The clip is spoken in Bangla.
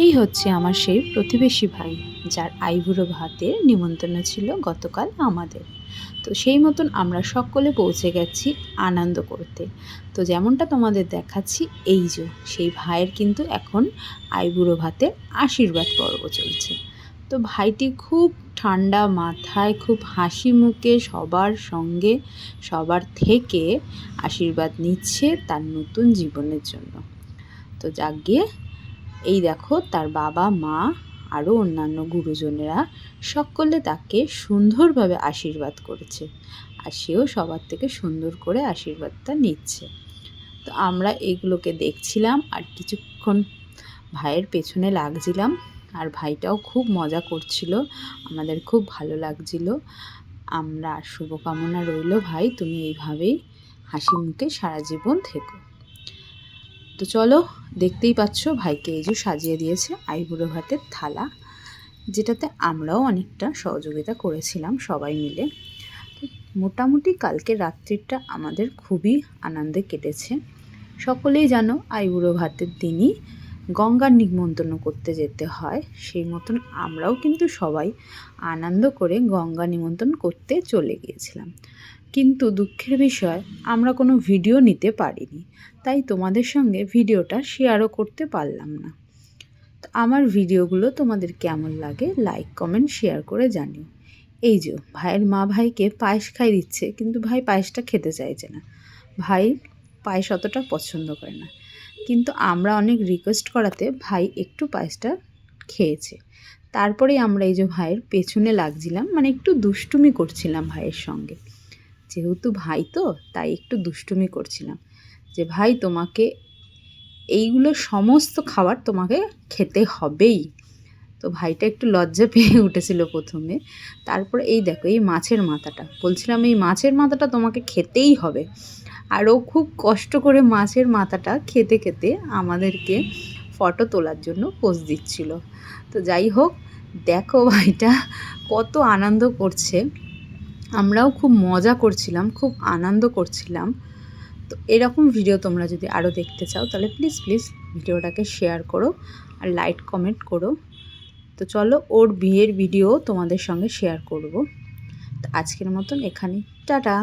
এই হচ্ছে আমার সেই প্রতিবেশী ভাই, যার আইবুড়ো ভাতে নিমন্ত্রণ ছিল গতকাল আমাদের। তো সেই মতন আমরা সকলে পৌঁছে গেছি আনন্দ করতে। তো যেমনটা তোমাদের দেখাচ্ছি, এই যে সেই ভাইয়ের কিন্তু এখন আইবুড়ো ভাতের আশীর্বাদ পর্ব চলছে। তো ভাইটি খুব ঠান্ডা মাথায়, খুব হাসি মুখে সবার সঙ্গে, সবার থেকে আশীর্বাদ নিচ্ছে তার নতুন জীবনের জন্য। তো যাক গিয়ে এই দেখো, তার বাবা, মা আরও অন্যান্য গুরুজনেরা সকলে তাকে সুন্দরভাবে আশীর্বাদ করেছে আর সেও সবার থেকে সুন্দর করে আশীর্বাদটা নিচ্ছে। তো আমরা এগুলোকে দেখছিলাম আর কিছুক্ষণ ভাইয়ের পেছনে লাগছিলাম আর ভাইটাও খুব মজা করছিল, আমাদের খুব ভালো লাগছিল। আমরা শুভকামনা রইল, ভাই, তুমি এইভাবেই হাসি মুখে সারা জীবন থেকো। তো চলো, দেখতেই পাচ্ছ ভাইকে এই যে সাজিয়ে দিয়েছে আইবুড়ো ভাতের থালা, যেটাতে আমরাও অনেকটা সহযোগিতা করেছিলাম সবাই মিলে। মোটামুটি কালকে রাত্রিটা আমাদের খুবই আনন্দে কেটেছে। সকলেই জানো আইবুড়ো ভাতের দিনই গঙ্গার নিমন্ত্রণ করতে যেতে হয়, সেই মতন আমরাও কিন্তু সবাই আনন্দ করে গঙ্গা নিমন্ত্রণ করতে চলে গিয়েছিলাম। কিন্তু দুঃখের বিষয়, আমরা কোনো ভিডিও নিতে পারিনি, তাই তোমাদের সঙ্গে ভিডিওটা শেয়ারও করতে পারলাম না। আমার ভিডিওগুলো তোমাদের কেমন লাগে লাইক কমেন্ট শেয়ার করে জানিও। এই যে, ভাইয়ের মা ভাইকে পায়েস খাই দিচ্ছে, কিন্তু ভাই পায়েসটা খেতে চাইছে না। ভাই পায়েস অতটা পছন্দ করে না। কিন্তু আমরা অনেক রিকোয়েস্ট করাতে ভাই একটু পায়েসটা খেয়েছে। তারপরেই আমরা এই যে ভাইয়ের পেছনে লাগছিলাম মানে একটু দুষ্টুমি করছিলাম ভাইয়ের সঙ্গে। যেহেতু ভাই তো, তাই একটু দুষ্টুমি করছিলাম যে, ভাই, তোমাকে এইগুলো সমস্ত খাবার তোমাকে খেতে হবেই। তো ভাইটা একটু লজ্জা পেয়ে উঠেছিল প্রথমে। তারপরে এই দেখো, এই মাছের মাথাটা, বলছিলাম এই মাছের মাথাটা তোমাকে খেতেই হবে। আর ও খুব কষ্ট করে মাছের মাথাটা খেতে খেতে আমাদেরকে ফটো তোলার জন্য পোজ দিচ্ছিল। তো যাই হোক, দেখো ভাইটা কত আনন্দ করছে। আমরাও খুব মজা করছিলাম, খুব আনন্দ করছিলাম। তো এরকম ভিডিও তোমরা যদি আরও দেখতে চাও, তাহলে প্লিজ প্লিজ ভিডিওটাকে শেয়ার করো আর লাইক কমেন্ট করো। তো চলো ওর বিয়ের ভিডিও তোমাদের সঙ্গে শেয়ার করব। তো আজকের মতন এখানে টাটা!